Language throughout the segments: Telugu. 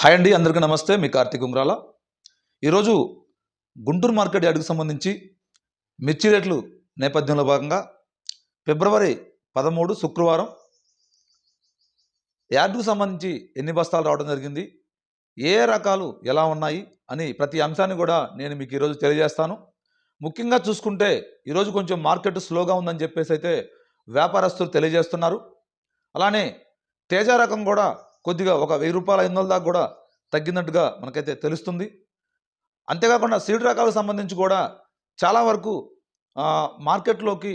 హాయ్ అండి అందరికీ నమస్తే. మీ కార్తీక్ ఉమ్రాల. ఈరోజు గుంటూరు మార్కెట్ యార్డుకు సంబంధించి మిర్చి రేట్లు నేపథ్యంలో భాగంగా ఫిబ్రవరి పదమూడు శుక్రవారం యార్డుకు సంబంధించి ఎన్ని బస్తాలు రావడం జరిగింది ఏ ఏ రకాలు ఎలా ఉన్నాయి అని ప్రతి అంశాన్ని కూడా నేను మీకు ఈరోజు తెలియజేస్తాను. ముఖ్యంగా చూసుకుంటే ఈరోజు కొంచెం మార్కెట్ స్లోగా ఉందని చెప్పేసి అయితే వ్యాపారస్తులు తెలియజేస్తున్నారు. అలానే తేజ రకం కూడా కొద్దిగా ఒక వెయ్యి రూపాయల ఐదు వందల దాకా కూడా తగ్గినట్టుగా మనకైతే తెలుస్తుంది. అంతేకాకుండా సీడ్ రకాలకు సంబంధించి కూడా చాలా వరకు మార్కెట్లోకి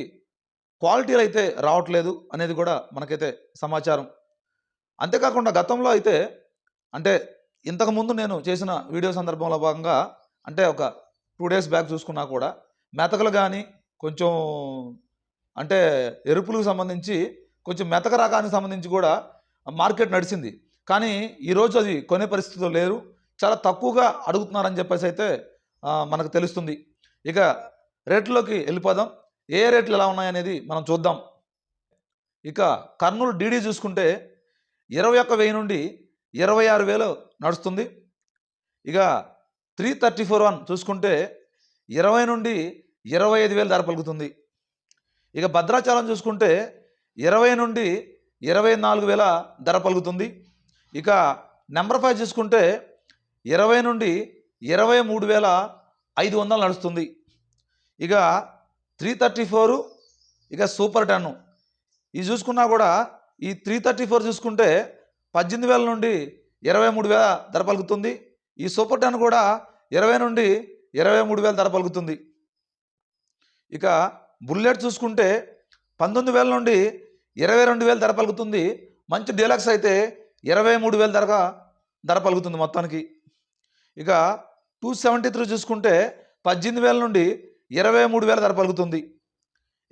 క్వాలిటీలు అయితే రావట్లేదు అనేది కూడా మనకైతే సమాచారం. అంతేకాకుండా గతంలో అయితే అంటే ఇంతకుముందు నేను చేసిన వీడియో సందర్భంలో భాగంగా అంటే ఒక టూ డేస్ బ్యాక్ చూసుకున్నా కూడా మెతకలు కానీ కొంచెం అంటే ఎరుపులకు సంబంధించి కొంచెం మెతక రకానికి సంబంధించి కూడా మార్కెట్ నడిచింది. కానీ ఈరోజు అది కొనే పరిస్థితిలో లేరు. చాలా తక్కువగా అడుగుతున్నారని చెప్పేసి అయితే మనకు తెలుస్తుంది. ఇక రేట్లోకి వెళ్ళిపోదాం. ఏ రేట్లు ఎలా ఉన్నాయనేది మనం చూద్దాం. ఇక కర్నూలు డీడీ చూసుకుంటే ఇరవై ఒక్క వెయ్యి నుండి ఇరవై ఆరు వేలు నడుస్తుంది. ఇక త్రీ థర్టీ ఫోర్ వన్ చూసుకుంటే ఇరవై నుండి ఇరవై ఐదు వేలు ధర పలుకుతుంది. ఇక భద్రాచలం చూసుకుంటే ఇరవై నుండి ఇరవై నాలుగు వేల ధర పలుకుతుంది. ఇక నెంబర్ ఫైవ్ చూసుకుంటే ఇరవై నుండి ఇరవై మూడు వేల ఐదు వందలు నడుస్తుంది. ఇక త్రీ థర్టీ ఫోరు ఇక సూపర్ టెన్. ఇది చూసుకున్నా కూడా ఈ త్రీ థర్టీ ఫోర్ చూసుకుంటే పద్దెనిమిది వేల నుండి ఇరవై మూడు వేల ధర పలుకుతుంది. ఈ సూపర్ టెన్ కూడా ఇరవై నుండి ఇరవై మూడు వేల ధర పలుకుతుంది. ఇక బుల్లెట్ చూసుకుంటే పంతొమ్మిది వేల నుండి ఇరవై రెండు వేల ధర పలుకుతుంది. మంచి డీలక్స్ అయితే ఇరవై మూడు వేల ధరగా ధర పలుకుతుంది మొత్తానికి. ఇక టూ సెవెంటీ త్రీ చూసుకుంటే పద్దెనిమిది వేల నుండి ఇరవై మూడు వేల ధర పలుకుతుంది.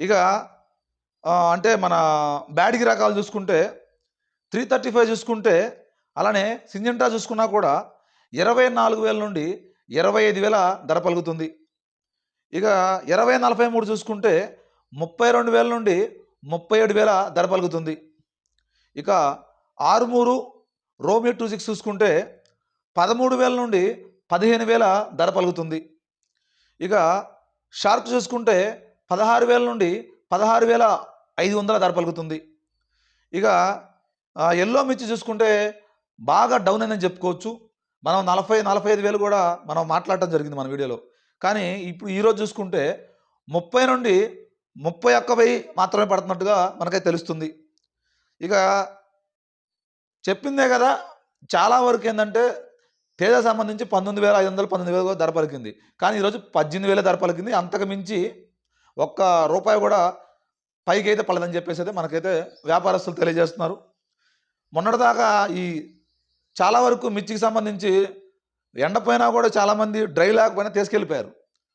ఇక అంటే మన బ్యాడ్కి రకాలు చూసుకుంటే త్రీ థర్టీ ఫైవ్ చూసుకుంటే అలానే సింజంటా చూసుకున్నా కూడా ఇరవై నాలుగు వేల నుండి ఇరవై ఐదు వేల ధర పలుకుతుంది. ఇక ఇరవై నలభై మూడు చూసుకుంటే ముప్పై రెండు వేల నుండి ముప్పై ఏడు వేల ధర పలుకుతుంది. ఇక ఆరుమూరు రోమియో టూ సిక్స్ చూసుకుంటే పదమూడు వేల నుండి పదిహేను వేల ధర పలుకుతుంది. ఇక షార్క్ చూసుకుంటే పదహారు వేల నుండి పదహారు వేల ఐదు వందల ధర పలుకుతుంది. ఇక ఎల్లో మిర్చి చూసుకుంటే బాగా డౌన్ అని చెప్పుకోవచ్చు. మనం నలభై నలభై ఐదు వేలు కూడా మనం మాట్లాడటం జరిగింది మన వీడియోలో. కానీ ఇప్పుడు ఈరోజు చూసుకుంటే ముప్పై నుండి ముప్పై ఒక్క వెయ్యి మాత్రమే పడుతున్నట్టుగా మనకైతే తెలుస్తుంది. ఇక చెప్పిందే కదా చాలా వరకు ఏంటంటే తేజ సంబంధించి పంతొమ్మిది వేల ఐదు వందలు పంతొమ్మిది వేలు ధర పలికింది. కానీ ఈరోజు పద్దెనిమిది వేల ధర పలికింది. అంతకు మించి ఒక్క రూపాయి కూడా పైకి అయితే పడదని చెప్పేసి అయితే మనకైతే వ్యాపారస్తులు తెలియజేస్తున్నారు. మొన్నటిదాకా ఈ చాలా వరకు మిర్చికి సంబంధించి ఎండపోయినా కూడా చాలామంది డ్రై లేకపోయినా తీసుకెళ్ళిపోయారు.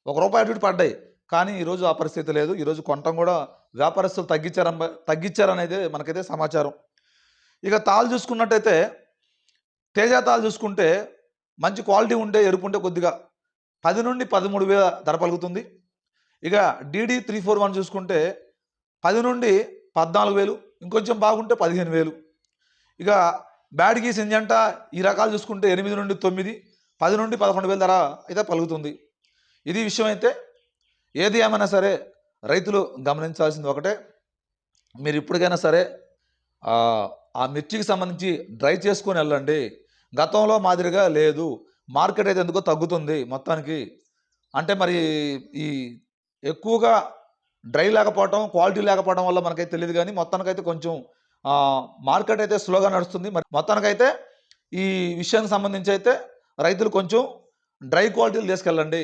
ఒక రూపాయి అటు పడ్డాయి. కానీ ఈరోజు ఆ పరిస్థితి లేదు. ఈరోజు కొనటం కూడా వ్యాపారస్తులు తగ్గించారని తగ్గించారనేది మనకైతే సమాచారం. ఇక తాళ్ళు చూసుకున్నట్టయితే తేజ తాళ్ళు చూసుకుంటే మంచి క్వాలిటీ ఉంటే ఎరుపు ఉంటే కొద్దిగా పది నుండి పదమూడు వేల ధర పలుకుతుంది. ఇక డీడీ త్రీ ఫోర్ వన్ చూసుకుంటే పది నుండి పద్నాలుగు వేలు ఇంకొంచెం బాగుంటే పదిహేను వేలు. ఇక బ్యాడ్కి సింజంట ఈ రకాలు చూసుకుంటే ఎనిమిది నుండి తొమ్మిది పది నుండి పదకొండు వేల ధర అయితే పలుకుతుంది. ఇది విషయం అయితే ఏది ఏమైనా సరే రైతులు గమనించాల్సింది ఒకటే. మీరు ఇప్పటికైనా సరే ఆ, మిర్చికి సంబంధించి డ్రై చేసుకొని వెళ్ళండి. గతంలో మాదిరిగా లేదు. మార్కెట్ అయితే ఎందుకో తగ్గుతుంది మొత్తానికి. అంటే మరి ఈ ఎక్కువగా డ్రై లేకపోవడం క్వాలిటీ లేకపోవడం వల్ల మనకైతే తెలియదు కానీ మొత్తానికైతే కొంచెం మార్కెట్ అయితే స్లోగా నడుస్తుంది. మరి మొత్తానికైతే ఈ విషయానికి సంబంధించి అయితే రైతులు కొంచెం డ్రై క్వాలిటీలు తీసుకెళ్ళండి.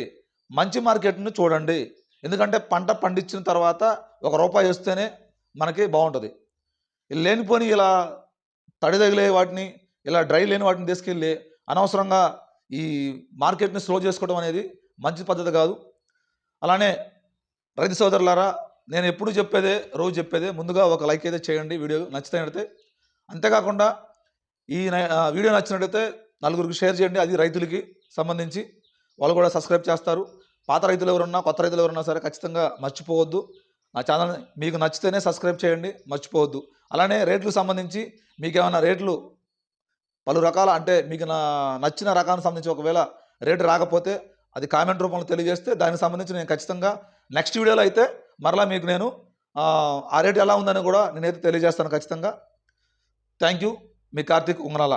మంచి మార్కెట్ను చూడండి. ఎందుకంటే పంట పండించిన తర్వాత ఒక రూపాయి వస్తేనే మనకి బాగుంటుంది. లేనిపోని ఇలా తడి తగిలే వాటిని ఇలా డ్రై లేని వాటిని తీసుకెళ్ళి అనవసరంగా ఈ మార్కెట్ని స్లో చేసుకోవడం అనేది మంచి పద్ధతి కాదు. అలానే రైతు సోదరులారా నేను ఎప్పుడు చెప్పేదే రోజు చెప్పేదే ముందుగా ఒక లైక్ అయితే చేయండి వీడియో నచ్చితే అంతేకాకుండా ఈ వీడియో నచ్చినట్టయితే నలుగురికి షేర్ చేయండి అది రైతులకి సంబంధించి. వాళ్ళు కూడా సబ్స్క్రైబ్ చేస్తారు. పాత రైతులు ఎవరున్నా కొత్త రైతులు ఎవరున్నా సరే ఖచ్చితంగా మర్చిపోవద్దు. నా ఛానల్ మీకు నచ్చితేనే సబ్స్క్రైబ్ చేయండి మర్చిపోవద్దు. అలానే రేట్లకు సంబంధించి మీకు ఏమైనా రేట్లు పలు రకాల అంటే మీకు నా నచ్చిన రకానికి సంబంధించి ఒకవేళ రేటు రాకపోతే అది కామెంట్ రూపంలో తెలియజేస్తే దానికి సంబంధించి నేను ఖచ్చితంగా నెక్స్ట్ వీడియోలో అయితే మరలా మీకు నేను ఆ, రేటు రేట్ ఎలా ఉందని కూడా నేనైతే తెలియజేస్తాను ఖచ్చితంగా. Thank you. Me Karthik Ungarala.